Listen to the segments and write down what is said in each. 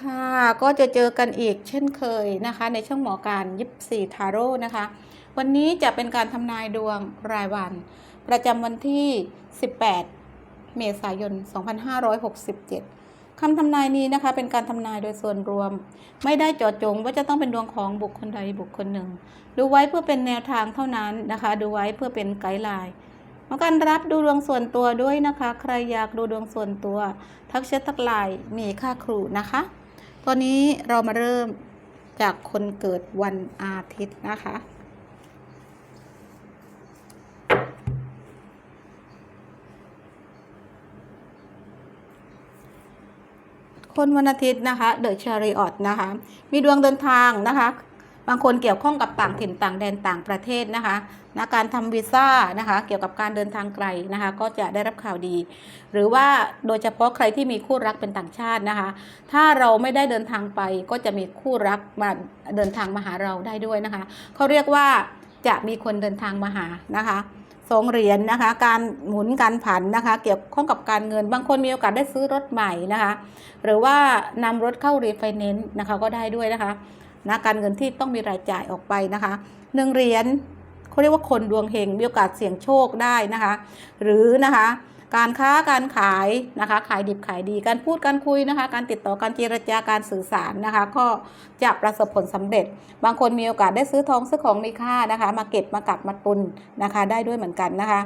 ค่ะ ก็จะเจอกันอีกเช่นเคยนะคะ ในช่องหมอการยิปซีทาโร่นะคะ วันนี้จะเป็นการทำนายดวงรายวัน ประจำวันที่ 18 เมษายน 2567คำทำนายนี้นะคะ เป็นการทำนายโดยส่วนรวม ไม่ได้เจาะจงว่าจะต้องเป็นดวงของบุคคลใดบุคคลหนึ่ง ดูไว้เพื่อเป็นแนวทางเท่านั้นนะคะ ดูไว้เพื่อเป็นไกด์ไลน์มอการรับดูดวงส่วนตัวด้วยนะคะ ใครอยากดูดวงส่วนตัว ทักแชททักไลน์มีค่าครูนะคะ ตอนนี้เรามาเริ่มจากคนเกิดวันอาทิตย์นะคะ คนวันอาทิตย์นะคะ เดอะชาริออตนะคะ มีดวงเดินทางนะคะางคนเกี่ยวข้องกับต่างถิ่นต่างแดนต่างประเทศนะคะนะการทำวีซ่านะคะเกี่ยวกับการเดินทางไกลนะคะก็จะได้รับข่าวดี หรือว่าโดยเฉพาะใครที่มีคู่รักเป็นต่างชาตินะคะ ถ้าเราไม่ได้เดินทางไปก็จะมีคู่รักมาเดินทางมาหาเราได้ด้วยนะคะเขาเรียกว่าจะมีคนเดินทางมาหานะคะสองเหรียญนะคะ การหมุนการผันนะคะ เกี่ยวข้องกับการเงิน บางคนมีโอกาสได้ซื้อรถใหม่นะคะ หรือว่านำรถเข้ารีไฟแนนซ์นะคะก็ได้ด้วยนะคะ นะการเงินที่ต้องมีรายจ่ายออกไปนะคะหนึ่งเหรียญเขาเรียกว่าคนดวงเฮงมีโอกาสเสี่ยงโชคได้นะคะ หรือนะคะการค้าการขายนะคะ ขายดิบขายดีการพูดการคุยนะคะ การติดต่อการเจรจาการสื่อสารนะคะ ก็จะประสบผลสำเร็จ บางคนมีโอกาสได้ซื้อทองซื้อของมีค่านะคะ มาเก็บมากักมาตุนนะคะ ได้ด้วยเหมือนกันนะคะ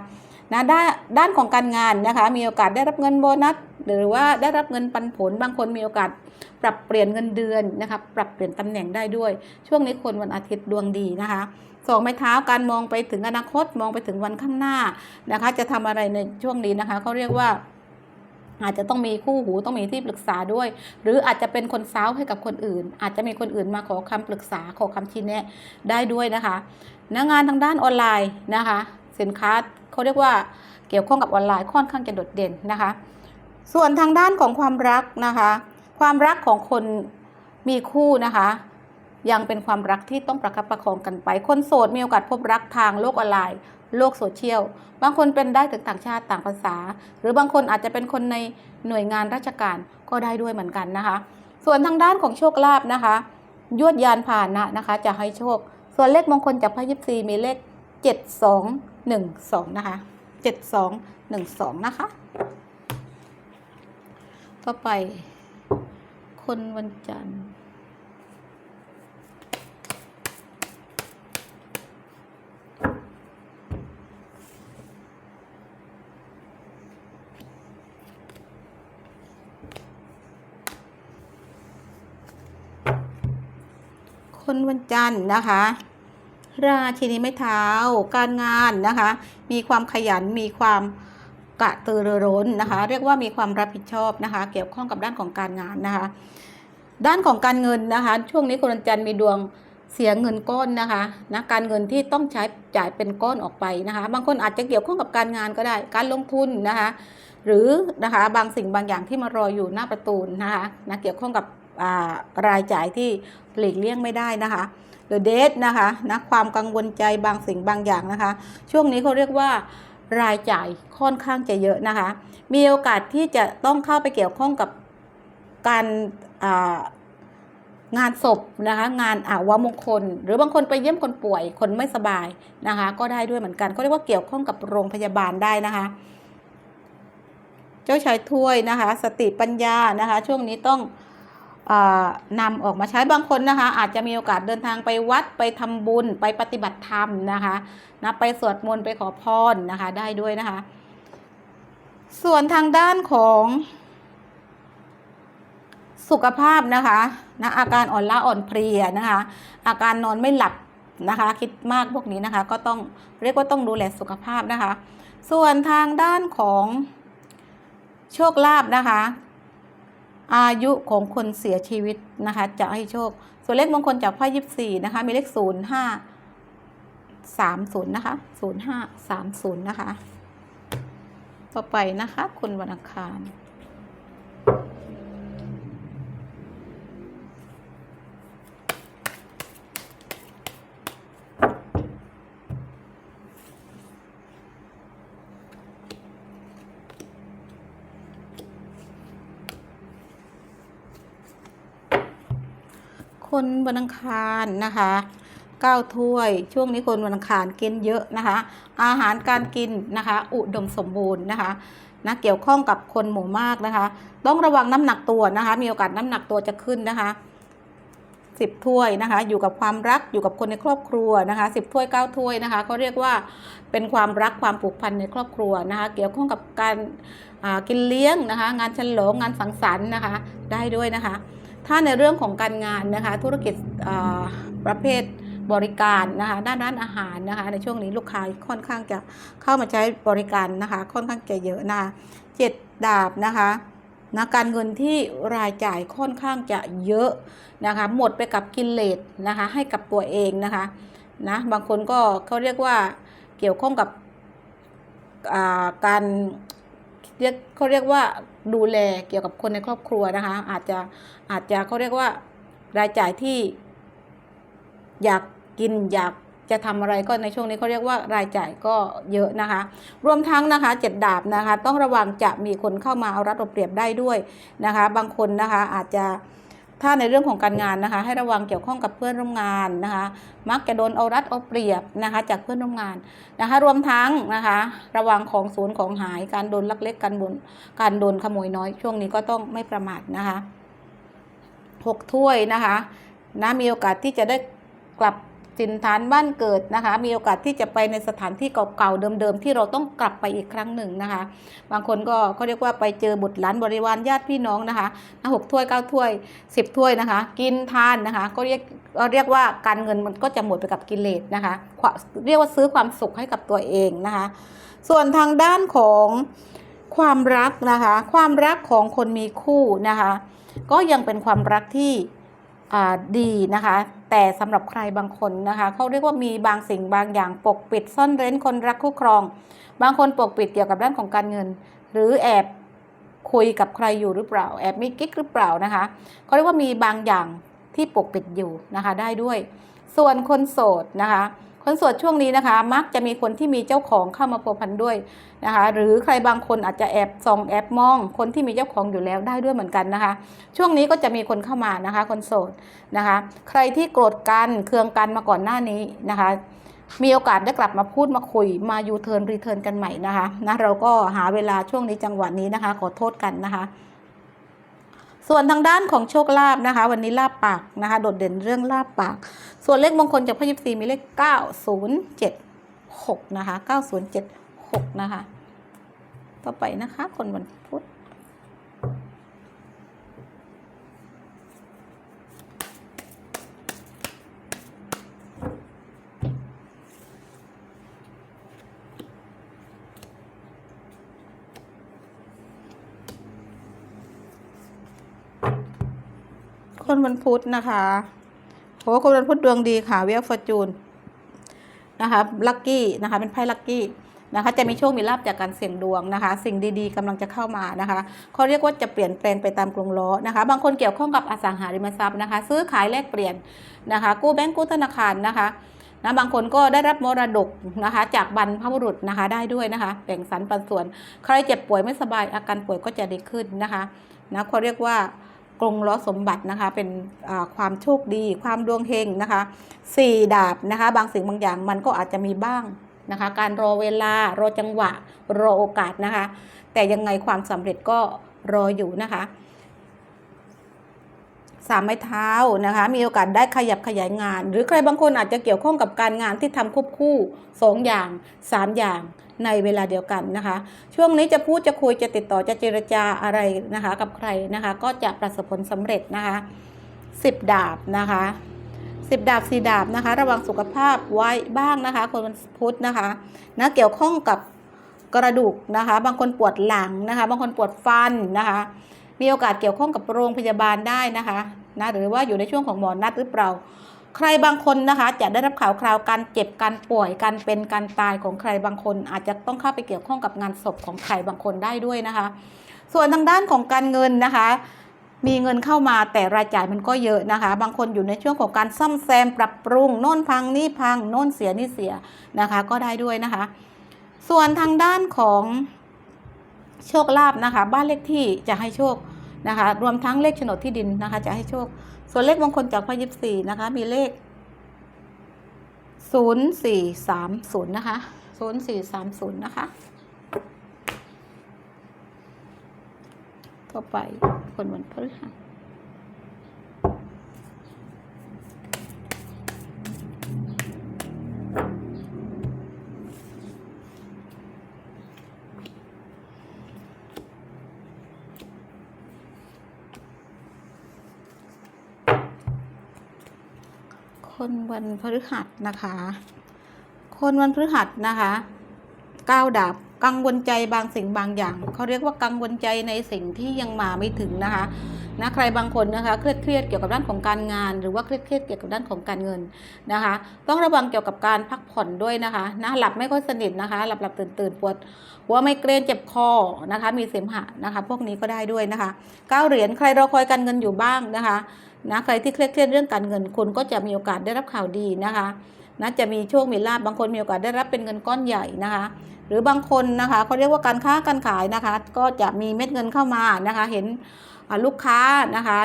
นะด้านด้านของการงานนะคะ มีโอกาสได้รับเงินโบนัสหรือว่าได้รับเงินปันผล บางคนมีโอกาสปรับเปลี่ยนเงินเดือนนะคะปรับเปลี่ยนตำแหน่งได้ด้วย ช่วงนี้คนวันอาทิตย์ดวงดีนะคะสองไม้เท้าการมองไปถึงอนาคตมองไปถึงวันข้างหน้านะคะ จะทำอะไรในช่วงนี้นะคะเขาเรียกว่าอาจจะต้องมีคู่หูต้องมีที่ปรึกษาด้วย หรืออาจจะเป็นคนซ้าวให้กับคนอื่น อาจจะมีคนอื่นมาขอคำปรึกษาขอคำชี้แนะได้ด้วยนะคะนะงานทางด้านออนไลน์นะคะ สินค้า เขาเรียกว่าเกี่ยวข้องกับออนไลน์ค่อนข้างจะโดดเด่นนะคะ ส่วนทางด้านของความรักนะคะ ความรักของคนมีคู่นะคะ ยังเป็นความรักที่ต้องประคับประคองกันไป คนโสดมีโอกาสพบรักทางโลกออนไลน์ โลกโซเชียล บางคนเป็นได้ถึงต่างชาติต่างภาษา หรือบางคนอาจจะเป็นคนในหน่วยงานราชการก็ได้ด้วยเหมือนกันนะคะ ส่วนทางด้านของโชคลาภนะคะ ยวดยานผ่านนะนะคะ จะให้โชค ส่วนเลขมงคลจากพระยิปซีมีเลข หนึ่งสองนะคะเจ็ดสองหนึ่งสองนะคะ ต่อไป คนวันจันทร์คนวันจันทร์นะคะ ราชินีไม้เท้า การงานนะคะ มีความขยันมีความกระตือรือร้นนะคะ เรียกว่ามีความรับผิดชอบนะคะ เกี่ยวข้องกับด้านของการงานนะคะ ด้านของการเงินนะคะ ช่วงนี้คนจันทร์มีดวงเสียเงินก้อนนะคะนะการเงินที่ต้องใช้จ่ายเป็นก้อนออกไปนะคะ บางคนอาจจะเกี่ยวข้องกับการงานก็ได้ การลงทุนนะคะ หรือนะคะบางสิ่งบางอย่างที่มารออยู่หน้าประตูนะคะนะเกี่ยวข้องกับรายจ่ายที่หลีกเลี่ยงไม่ได้นะคะ หรือเดทนะคะนะความกังวลใจบางสิ่งบางอย่างนะคะ ช่วงนี้เขาเรียกว่ารายจ่ายค่อนข้างจะเยอะนะคะ มีโอกาสที่จะต้องเข้าไปเกี่ยวข้องกับการางานศพนะคะงานอาวมงคล หรือบางคนไปเยี่ยมคนป่วยคนไม่สบายนะคะ ก็ได้ด้วยเหมือนกันเขาเรียกว่าเกี่ยวข้องกับโรงพยาบาลได้นะคะ เจ้าชายถ้วยนะคะ สติปัญญานะคะ ช่วงนี้ต้อง นำออกมาใช้บางคนนะคะ อาจจะมีโอกาสเดินทางไปวัดไปทำบุญไปปฏิบัติธรรมนะคะนะไปสวดมนต์ไปขอพรนะคะได้ด้วยนะคะ ส่วนทางด้านของสุขภาพนะคะนะอาการอ่อนล้าอ่อนเพลียนะคะ อาการนอนไม่หลับนะคะ คิดมากพวกนี้นะคะ ก็ต้องเรียกว่าต้องดูแลสุขภาพนะคะ ส่วนทางด้านของโชคลาภนะคะ อายุของคนเสียชีวิตนะคะ จะให้โชค ส่วนเลขมงคลจากไพ่ยิบสี่นะคะ มีเลขศูนย์ห้าสามศูนย์นะคะศูนย์ห้าสามศูนย์นะคะ ต่อไปนะคะคนวันอังคาร คนวันอังคารนะคะเก้าถ้วย ช่วงนี้คนวันอังคารกินเยอะนะคะ อาหารการกินนะคะ อุดมสมบูรณ์นะคะนะเกี่ยวข้องกับคนหมู่มากนะคะ ต้องระวังน้ำหนักตัวนะคะ มีโอกาสน้ำหนักตัวจะขึ้นนะคะสิบถ้วยนะคะ อยู่กับความรักอยู่กับคนในครอบครัวนะคะสิบถ้วยเก้าถ้วยนะคะเขาเรียกว่าเป็นความรักความผูกพันในครอบครัวนะคะ เกี่ยวข้องกับการกินเลี้ยงนะคะ งานฉลองงานสังสรรค์นะคะ ได้ด้วยนะคะ ถ้าในเรื่องของการงานนะคะ ธุรกิจประเภทบริการนะคะด้านร้านอาหารนะคะ ในช่วงนี้ลูกค้าค่อนข้างจะเข้ามาใช้บริการนะคะ ค่อนข้างจะเยอะนะคะเจ็ดดาบนะคะนะการเงินที่รายจ่ายค่อนข้างจะเยอะนะคะ หมดไปกับกินเลสนะคะ ให้กับตัวเองนะคะนะบางคนก็เขาเรียกว่าเกี่ยวข้องกับการ เรียกเขาเรียกว่าดูแลเกี่ยวกับคนในครอบครัวนะคะ อาจจะอาจจะเขาเรียกว่ารายจ่ายที่ อยากกินอยากจะทำอะไรก็ในช่วงนี้เขาเรียกว่ารายจ่ายก็เยอะนะคะ รวมทั้งนะคะเจ็ดดาบนะคะ ต้องระวังจะมีคนเข้ามาเอารัดเอาเปรียบได้ด้วยนะคะ บางคนนะคะอาจจะ ถ้าในเรื่องของการงานนะคะ ให้ระวังเกี่ยวข้องกับเพื่อนร่วมงานนะคะ มักจะโดนเอารัดเอาเปรียบนะคะ จากเพื่อนร่วมงานนะคะ รวมทั้งนะคะ ระวังของศูนย์ของหายการโดนลักเล็กการบนการโดนขโมยน้อยช่วงนี้ก็ต้องไม่ประมาทนะคะหกถ้วยนะคะนะมีโอกาสที่จะได้กลับ ถิ่นฐานบ้านเกิดนะคะ มีโอกาสที่จะไปในสถานที่เก่าๆเดิมๆที่เราต้องกลับไปอีกครั้งหนึ่งนะคะ บางคนก็เขาเรียกว่าไปเจอบุตรหลานบริวารญาติพี่น้องนะคะนหกถ้วยเก้าถ้วยสิบถ้วยนะคะ กินทานนะคะ ก็เรียกเรียกว่าการเงินมันก็จะหมดไปกับกิเลสนะคะ เรียกว่าซื้อความสุขให้กับตัวเองนะคะ ส่วนทางด้านของความรักนะคะ ความรักของคนมีคู่นะคะ ก็ยังเป็นความรักที่ดีนะคะ แต่สำหรับใครบางคนนะคะเขาเรียกว่ามีบางสิ่งบางอย่างปกปิดซ่อนเร้นคนรักคู่ครอง บางคนปกปิดเกี่ยวกับด้านของการเงิน หรือแอบคุยกับใครอยู่หรือเปล่า แอบมีกิ๊กหรือเปล่านะคะเขาเรียกว่ามีบางอย่างที่ปกปิดอยู่นะคะได้ด้วย ส่วนคนโสดนะคะ คนโสดช่วงนี้นะคะ มักจะมีคนที่มีเจ้าของเข้ามาพัวพันด้วยนะคะ หรือใครบางคนอาจจะแอบส่องแอบมอง คนที่มีเจ้าของอยู่แล้วได้ด้วยเหมือนกันนะคะ ช่วงนี้ก็จะมีคนเข้ามานะคะ คนโสดนะคะ ใครที่โกรธกันเคืองกันมาก่อนหน้านี้นะคะมีโอกาสได้กลับมาพูดมาคุยมายูเทิร์นรีเทิร์นกันใหม่นะคะนะเราก็หาเวลาช่วงนี้จังหวะนี้นะคะ ขอโทษกันนะคะ ส่วนทางด้านของโชคลาภนะคะ วันนี้ลาบปากนะคะ โดดเด่นเรื่องลาบปาก ส่วนเลขมงคลจากพระยิปซีมีเลข 9076 นะคะ 9076 นะคะ ต่อไปนะคะ คนวันพุธ คนวันพุธนะคะโอ้คนวันพุธดวงดีค่ะเวลฟอร์จูนนะคะลัคกี้นะคะเป็นไพ่ลัคกี้นะคะจะมีโชค มีลาบจากการเสี่ยงดวงนะคะ สิ่งดีๆกำลังจะเข้ามานะคะเขาเรียกว่าจะเปลี่ยนแปลงไปตามกรงล้อนะคะ บางคนเกี่ยวข้องกับอสังหาริมทรัพย์นะคะ ซื้อขายแลกเปลี่ยนนะคะ กู้แบงก์กู้ธนาคารนะคะนะบางคนก็ได้รับมรดกนะคะ จากบรรพบุรุษนะคะได้ด้วยนะคะแบ่งสรรปันส่วน ใครเจ็บป่วยไม่สบายอาการป่วยก็จะดีขึ้นนะคะนะเขาเรียกว่า กรงล้อสมบัตินะคะเป็นความโชคดี ความดวงเฮงนะคะสี่ดาบนะคะบางสิ่งบางอย่างมันก็อาจจะมีบ้างนะคะการรอเวลารอจังหวะรอโอกาสนะคะ แต่ยังไงความสำเร็จก็รออยู่นะคะสามไม้เท้านะคะมีโอกาสได้ขยับขยายงาน หรือใครบางคนอาจจะเกี่ยวข้องกับการงานที่ทำควบคู่สองอย่างสามอย่าง ในเวลาเดียวกันนะคะ ช่วงนี้จะพูดจะคุยจะติดต่อจะเจรจาอะไรนะคะ กับใครนะคะ ก็จะประสบผลสำเร็จนะคะสิบดาบนะคะสิบดาบสี่ดาบนะคะ ระวังสุขภาพไว้บ้างนะคะคนวันพุธนะคะนะเกี่ยวข้องกับกระดูกนะคะ บางคนปวดหลังนะคะ บางคนปวดฟันนะคะ มีโอกาสเกี่ยวข้องกับโรงพยาบาลได้นะคะนะหรือว่าอยู่ในช่วงของหมอนัดหรือเปล่า ใครบางคนนะคะจะได้รับข่าวคราวการเจ็บการป่วยการเป็นการตายของใครบางคน อาจจะต้องเข้าไปเกี่ยวข้องกับงานศพของใครบางคนได้ด้วยนะคะ ส่วนทางด้านของการเงินนะคะ มีเงินเข้ามาแต่รายจ่ายมันก็เยอะนะคะ บางคนอยู่ในช่วงของการซ่อมแซมปรับปรุงโน่นพังนี่พังโน่นเสียนี่เสียนะคะ ก็ได้ด้วยนะคะ ส่วนทางด้านของโชคลาภนะคะ บ้านเลขที่จะให้โชคนะคะ รวมทั้งเลขโฉนดที่ดินนะคะ จะให้โชค ส่วนเลขมงคลจากพระยิบสี่นะคะ มีเลขศูนย์สี่สามศูนย์นะคะศูนย์สี่สามศูนย์นะคะต่อไปคนวันพฤหัส คนวันพฤหัสนะคะ คนวันพฤหัสนะคะก้าวดาบกังวลใจบางสิ่งบางอย่างเขาเรียกว่ากังวลใจในสิ่งที่ยังมาไม่ถึงนะคะนะใครบางคนนะคะเครียดเครียดเกี่ยวกับด้านของการงาน หรือว่าเครียดเครียดเกี่ยวกับด้านของการเงินนะคะ ต้องระวังเกี่ยวกับการพักผ่อนด้วยนะคะนะหลับไม่ค่อยสนิทนะคะ หลับหลับตื่นตื่นปวดหัวไม่เกรนเจ็บคอนะคะ มีเสมหะนะคะ พวกนี้ก็ได้ด้วยนะคะเก้าเหรียญใครรอคอยการเงินอยู่บ้างนะคะ นะใครที่เครียดเครียดเรื่องการเงินคุณก็จะมีโอกาสได้รับข่าวดีนะคะนะจะมีโชค มีลาบบางคนมีโอกาสได้รับเป็นเงินก้อนใหญ่นะคะ หรือบางคนนะคะเขาเรียกว่าการค้าการขายนะคะ ก็จะมีเม็ดเงินเข้ามานะคะ เห็นลูกค้านะคะ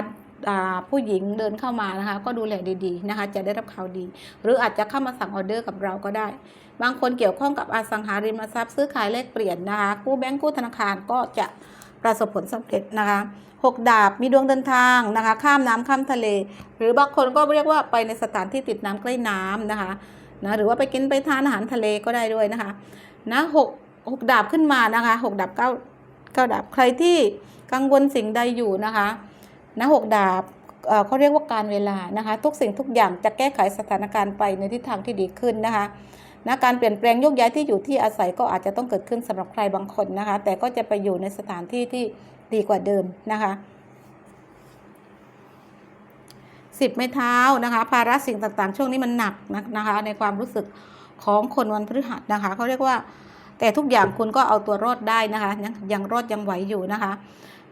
ผู้หญิงเดินเข้ามานะคะ ก็ดูแลดีๆนะคะ จะได้รับข่าวดี หรืออาจจะเข้ามาสั่งออเดอร์กับเราก็ได้ บางคนเกี่ยวข้องกับอสังหาริมทรัพย์ซื้อขายแลกเปลี่ยนนะคะกู้แบงก์กู้ธนาคารก็จะประสบผลสำเร็จนะคะ หกดาบ มีดวงเดินทางนะคะ ข้ามน้ำข้ามทะเล หรือบางคนก็เรียกว่าไปในสถานที่ติดน้ำใกล้น้ำนะคะนะหรือว่าไปกินไปทานอาหารทะเลก็ได้ด้วยนะคะนะหกหกดาบขึ้นมานะคะหกดาบเก้าเก้าดาบใครที่กังวลสิ่งใดอยู่นะคะนะหกดาบเอ่อเขาเรียกว่าการเวลานะคะ ทุกสิ่งทุกอย่างจะแก้ไขสถานการณ์ไปในทิศทางที่ดีขึ้นนะคะนะการเปลี่ยนแปลงโยกย้ายที่อยู่ที่อาศัยก็อาจจะต้องเกิดขึ้นสำหรับใครบางคนนะคะ แต่ก็จะไปอยู่ในสถานที่ที่ ดีกว่าเดิมนะคะสิบไม้เท้านะคะภาระสิ่งต่างๆ ช่วงนี้มันหนักนะคะ ในความรู้สึกของคนวันพฤหัสนะคะเขาเรียกว่าแต่ทุกอย่างคุณก็เอาตัวรอดได้นะคะยังยังรอดยังไหวอยู่นะคะ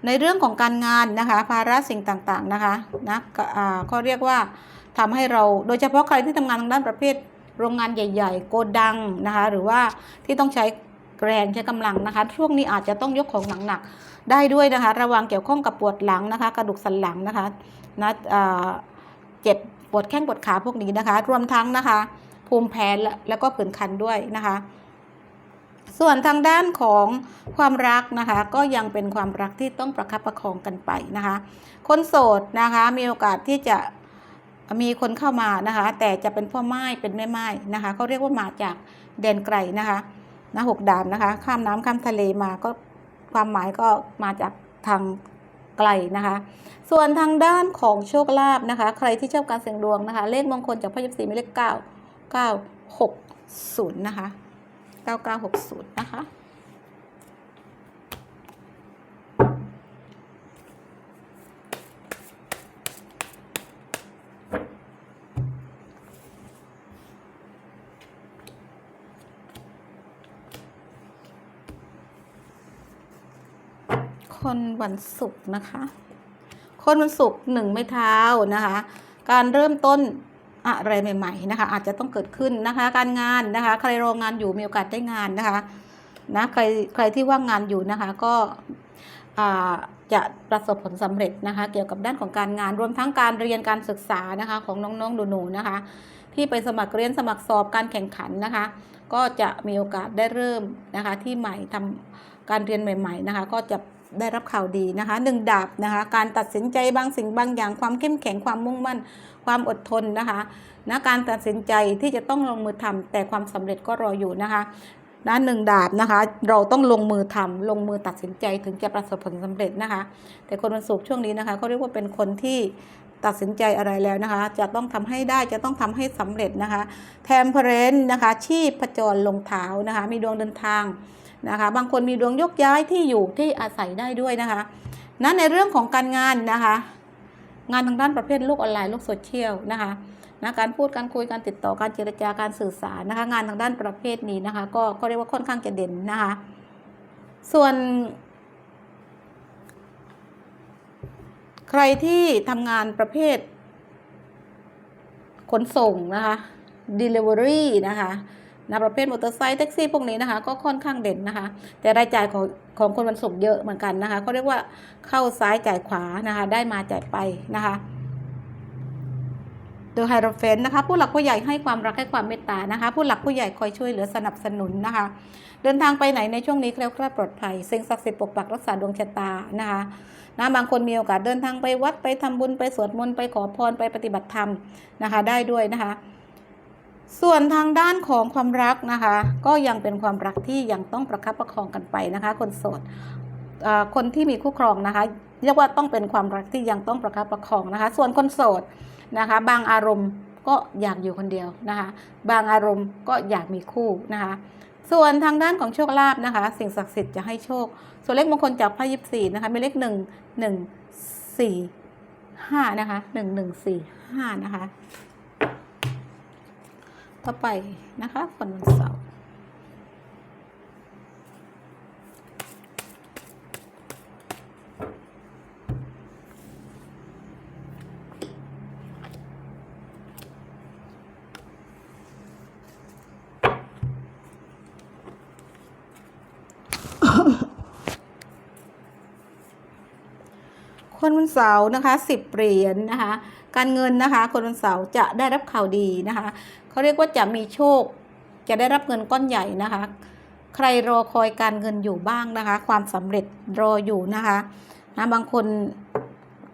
ในเรื่องของการงานนะคะ ภาระสิ่งต่างๆนะคะนะก็เขาเรียกว่าทำให้เราโดยเฉพาะใครที่ทำงานทางด้านประเภทโรงงานใหญ่ ๆ โกดังนะคะ หรือว่าที่ต้องใช้แรงใช้กำลังนะคะ ช่วงนี้อาจจะต้องยกของหนักๆ ได้ด้วยนะคะ ระวังเกี่ยวข้องกับปวดหลังนะคะ กระดูกสันหลังนะคะนะอ่าเจ็บปวดแข้งปวดขาพวกนี้นะคะ รวมทั้งนะคะ ภูมิแพ้และแล้วก็ผื่นคันด้วยนะคะ ส่วนทางด้านของความรักนะคะ ก็ยังเป็นความรักที่ต้องประคับประคองกันไปนะคะ คนโสดนะคะมีโอกาสที่จะมีคนเข้ามานะคะ แต่จะเป็นพ่อไม้เป็นแม่ไม้นะคะเขาเรียกว่ามาจากแดนไกลนะคะนะหกดามนะคะ ข้ามน้ำข้ามทะเลมาก็ ความหมายก็มาจากทางไกลนะคะ ส่วนทางด้านของโชคลาภนะคะ ใครที่ชอบการเสี่ยงดวงนะคะ เลขมงคลจากพระยศสีมีเลขเก้าเก้าหกศูนย์นะคะเก้าเก้าหกศูนย์นะคะ คนวันศุกร์นะคะ คนวันศุกร์หนึ่งไม่เท้านะคะ การเริ่มต้นอะไรใหม่ๆนะคะ อาจจะต้องเกิดขึ้นนะคะ การงานนะคะ ใครรองานอยู่มีโอกาสได้งานนะคะนะใครใครที่ว่างงานอยู่นะคะก็จะประสบผลสำเร็จนะคะ เกี่ยวกับด้านของการงานรวมทั้งการเรียนการศึกษานะคะ ของน้องๆหนูๆนะคะ ที่ไปสมัครเรียนสมัครสอบการแข่งขันนะคะ ก็จะมีโอกาสได้เริ่มนะคะ ที่ใหม่ทำการเรียนใหม่ ๆนะคะ ก็จะ ได้รับข่าวดีนะคะหนึ่งดาบนะคะการตัดสินใจบางสิ่งบางอย่างความเข้มแข็งความมุ่งมั่น ความอดทนนะคะนะการตัดสินใจที่จะต้องลงมือทำแต่ความสำเร็จก็รออยู่นะคะนะหนึ่งดาบนะคะ เราต้องลงมือทำลงมือตัดสินใจถึงจะประสบผลสำเร็จนะคะ แต่คนวันศุกร์ช่วงนี้นะคะเขาเรียกว่าเป็นคนที่ตัดสินใจอะไรแล้วนะคะ จะต้องทำให้ได้จะต้องทำให้สำเร็จนะคะ แทมเพรนนะคะ ชีพจรลงเท้านะคะ มีดวงเดินทาง นะคะ บางคนมีดวงยกย้ายที่อยู่ที่อาศัยได้ด้วยนะคะนั้นในเรื่องของการงานนะคะ งานทางด้านประเภทโลกออนไลน์โลกโซเชียลนะคะนะการพูดการคุยการติดต่อการเจรจาการสื่อสารนะคะ งานทางด้านประเภทนี้นะคะ ก็ก็เรียกว่าค่อนข้างจะเด่นนะคะ ส่วนใครที่ทำงานประเภทขนส่งนะคะ Delivery นะคะ นะประเภทมอเตอร์ไซค์แท็กซี่พวกนี้นะคะ ก็ค่อนข้างเด่นนะคะ แต่รายจ่ายของของคนวันศุกร์เยอะเหมือนกันนะคะเขาเรียกว่าเข้าซ้ายจ่ายขวานะคะ ได้มาจ่ายไปนะคะโดยไฮโรเฟนนะคะผู้หลักผู้ใหญ่ให้ความรักให้ความเมตตานะคะ ผู้หลักผู้ใหญ่คอยช่วยเหลือสนับสนุนนะคะ เดินทางไปไหนในช่วงนี้แคล้วคลาดปลอดภัยสิ่งศักดิ์สิทธิ์ปกปักรักษาดวงชะตานะคะนะบางคนมีโอกาสเดินทางไปวัดไปทำบุญไปสวดมนต์ไปขอพรไปปฏิบัติธรรมนะคะ ได้ด้วยนะคะ ส่วนทางด้านของความรักนะคะ ก็ยังเป็นความรักที่ยังต้องประคับประคองกันไปนะคะ คนโสดคนที่มีคู่ครองนะคะ เรียกว่าต้องเป็นความรักที่ยังต้องประคับประคองนะคะ ส่วนคนโสดนะคะ บางอารมณ์ก็อยากอยู่คนเดียวนะคะ บางอารมณ์ก็อยากมีคู่นะคะ ส่วนทางด้านของโชคลาภนะคะ สิ่งศักดิ์สิทธิ์จะให้โชค ส่วนเลขมงคลจากพระยิบสี่นะคะมีเลขหนึ่งหนึ่งสี่ห้านะคะหนึ่งหนึ่งสี่ห้านะคะ ต่อไปนะคะคนวันเสาร์คนวันเสาร์นะคะสิบเหรียญนะคะ การเงินนะคะ คนวันเสาร์จะได้รับข่าวดีนะคะเขาเรียกว่าจะมีโชค จะได้รับเงินก้อนใหญ่นะคะ ใครรอคอยการเงินอยู่บ้างนะคะ ความสำเร็จรออยู่นะคะนะบางคน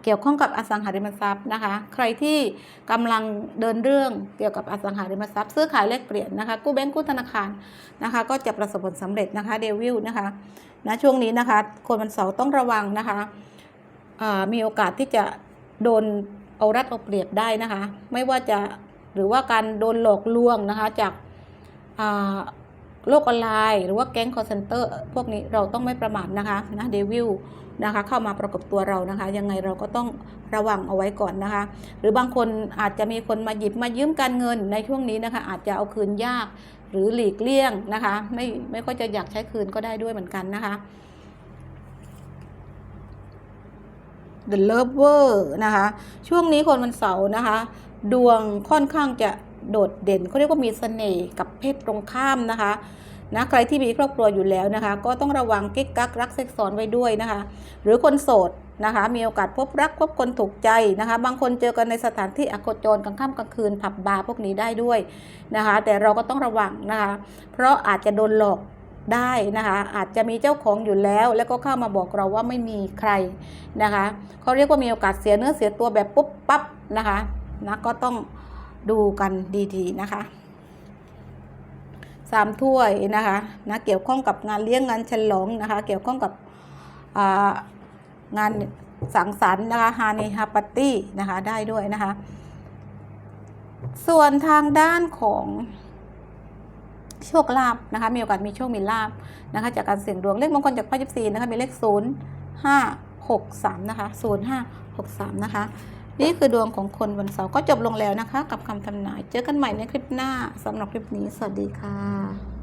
เกี่ยวข้องกับอสังหาริมทรัพย์นะคะ ใครที่กำลังเดินเรื่องเกี่ยวกับอสังหาริมทรัพย์ซื้อขายแลกเปลี่ยนนะคะ กู้แบงก์กู้ธนาคารนะคะ ก็จะประสบผลสำเร็จนะคะเดวิลนะคะนะช่วงนี้นะคะ คนวันเสาร์ต้องระวังนะคะมีโอกาสที่จะโดน เอารัดเอาเปรียบได้นะคะ ไม่ว่าจะหรือว่าการโดนหลอกลวงนะคะจากาโลกออนไลน์ หรือว่าแก๊งคอร์เซนเตอร์พวกนี้เราต้องไม่ประมาทนะคะนะเดวิลนะคะเข้ามาประกบตัวเรานะคะ ยังไงเราก็ต้องระวังเอาไว้ก่อนนะคะ หรือบางคนอาจจะมีคนมาหยิบมายืมการเงินในช่วงนี้นะคะ อาจจะเอาคืนยากหรือหลีกเลี่ยงนะคะ ไม่ไม่ค่อยจะอยากใช้คืนก็ได้ด้วยเหมือนกันนะคะ The Lover นะคะ ช่วงนี้คนวันเสาร์นะคะ ดวงค่อนข้างจะโดดเด่นเขาเรียกว่ามีเสน่ห์กับเพศตรงข้ามนะคะนะใครที่มีครอบครัวอยู่แล้วนะคะ ก็ต้องระวังกิ๊กกักรักเซ็กซ้อนไว้ด้วยนะคะ หรือคนโสดนะคะ มีโอกาสพบรักพบคนถูกใจนะคะ บางคนเจอกันในสถานที่อโคจรกลางค่ำกลางคืนผับบาร์พวกนี้ได้ด้วยนะคะ แต่เราก็ต้องระวังนะคะ เพราะอาจจะโดนหลอก ได้นะคะอาจจะมีเจ้าของอยู่แล้ว แล้วก็เข้ามาบอกเราว่าไม่มีใครนะคะเขาเรียกว่ามีโอกาสเสียเนื้อเสียตัวแบบปุ๊บปั๊บนะคะนะก็ต้องดูกันดีๆนะคะสามถ้วยนะคะนะเกี่ยวข้องกับงานเลี้ยงงานฉลองนะคะ เกี่ยวข้องกับางานสังสรรค์นะคะฮานิฮาปาร์ตี้นะคะได้ด้วยนะคะ ส่วนทางด้านของ โชคลาภนะคะ มีโอกาสมีโชคมีลาภนะคะ จากการเสี่ยงดวงเลขมงคลจากไพ่ยิปซีนะคะมีเลขศูนย์ห้าหกสามนะคะศูนย์ห้าหกสามนะคะ นี่คือดวงของคนวันเสาร์ก็จบลงแล้วนะคะ กับคำทำนายเจอกันใหม่ในคลิปหน้าสำหรับคลิปนี้สวัสดีค่ะ